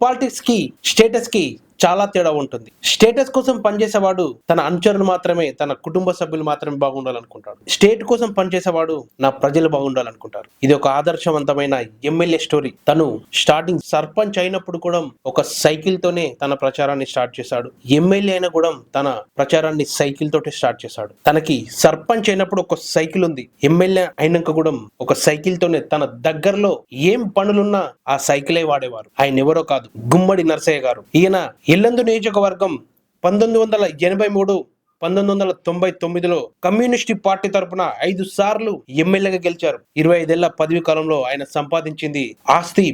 Politics की status की। చాలా తేడా ఉంటుంది. స్టేటస్ కోసం పనిచేసేవాడు తన అనుచరులు మాత్రమే తన కుటుంబ సభ్యులు మాత్రమే బాగుండాలనుకుంటాడు. స్టేట్ కోసం పనిచేసేవాడు నా ప్రజలు బాగుండాలనుకుంటారు. ఇది ఒక ఆదర్శవంతమైన ఎమ్మెల్యే స్టోరీ. తను స్టార్టింగ్ సర్పంచ్ అయినప్పుడు కూడా ఒక సైకిల్ తోనే తన ప్రచారాన్ని స్టార్ట్ చేశాడు. ఎమ్మెల్యే అయినా కూడా తన ప్రచారాన్ని సైకిల్ తోటే స్టార్ట్ చేశాడు. తనకి సర్పంచ్ అయినప్పుడు ఒక సైకిల్ ఉంది. ఎమ్మెల్యే అయినాక కూడా ఒక సైకిల్ తోనే తన దగ్గరలో ఏం పనులున్నా ఆ సైకిలే వాడేవారు. ఆయన ఎవరో కాదు గుమ్మడి నరసయ్య గారు. ఈయన ఎల్లందు నియోజకవర్గం పంతొమ్మిది వందల ఎనభై మూడు పంతొమ్మిది వందల తొంభై తొమ్మిదిలో కమ్యూనిస్ట్ పార్టీ తరపున ఐదు సార్లు ఎమ్మెల్యేగా గెలిచారు. ఇరవై ఐదేళ్ళ పదవి కాలంలో ఆయన సంపాదించింది ఆస్తి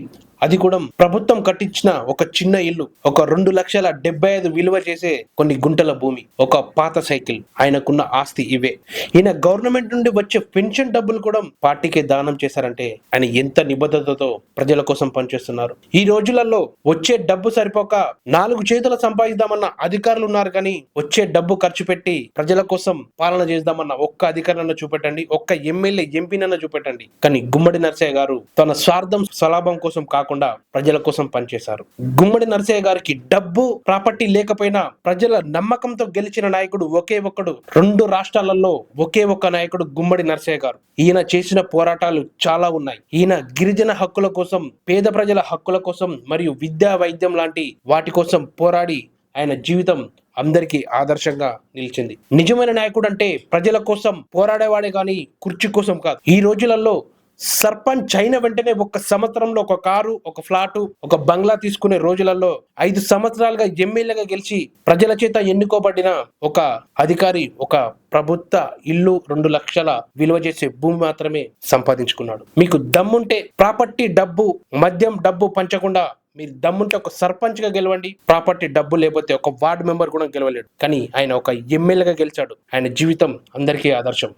అది కూడా ప్రభుత్వం కట్టించిన ఒక చిన్న ఇల్లు ఒక రెండు లక్షల డెబ్బై ఐదు విలువ చేసే కొన్ని గుంటల భూమి ఒక పాత సైకిల్. ఆయనకున్న ఆస్తి ఇవే. ఈయన గవర్నమెంట్ నుండి వచ్చే పెన్షన్ డబ్బులు కూడా పార్టీకే దానం చేశారంటే ఆయన ఎంత నిబద్ధతతో ప్రజల కోసం పనిచేస్తున్నారు. ఈ రోజులలో వచ్చే డబ్బు సరిపోక నాలుగు చేతుల సంపాదిద్దామన్న అధికారులు ఉన్నారు కానీ వచ్చే డబ్బు ఖర్చు పెట్టి ప్రజల కోసం పాలన చేద్దామన్న ఒక్క అధికారులను చూపెట్టండి ఒక్క ఎమ్మెల్యే ఎంపీనన్న చూపెట్టండి. కానీ గుమ్మడి నర్సయ్య గారు తన స్వార్థం స్వలాభం కోసం కాకుండా ప్రజల కోసం పనిచేశారు. గుమ్మడి నరసయ్య గారికి డబ్బు ప్రాపర్టీ లేకపోయినా ప్రజల నమ్మకంతో గెలిచిన నాయకుడు ఒకే ఒక్కడు రెండు రాష్ట్రాలలో ఒకే ఒక్క నాయకుడు గుమ్మడి నరసయ్య గారు. ఈయన చేసిన పోరాటాలు చాలా ఉన్నాయి. ఈయన గిరిజన హక్కుల కోసం పేద ప్రజల హక్కుల కోసం మరియు విద్యా వైద్యం లాంటి వాటి కోసం పోరాడి ఆయన జీవితం అందరికీ ఆదర్శంగా నిలిచింది. నిజమైన నాయకుడు అంటే ప్రజల కోసం పోరాడేవాడే కానీ కుర్చీ కోసం కాదు. ఈ రోజులలో సర్పంచ్ అయిన వెంటనే ఒక సంవత్సరంలో ఒక కారు ఒక ఫ్లాటు ఒక బంగ్లా తీసుకునే రోజులలో ఐదు సంవత్సరాలుగా ఎమ్మెల్యేగా గెలిచి ప్రజల చేత ఎన్నుకోబడిన ఒక అధికారి ఒక ప్రభుత్వ ఇల్లు రెండు లక్షల విలువ చేసే భూమి మాత్రమే సంపాదించుకున్నాడు. మీకు దమ్ముంటే ప్రాపర్టీ డబ్బు మద్యం డబ్బు పంచకుండా మీరు దమ్ముంటే ఒక సర్పంచ్గా గెలవండి ప్రాపర్టీ డబ్బు లేకపోతే ఒక వార్డు మెంబర్ కూడా గెలవలేడు. కానీ ఆయన ఒక ఎమ్మెల్యేగా గెలిచాడు. ఆయన జీవితం అందరికీ ఆదర్శం.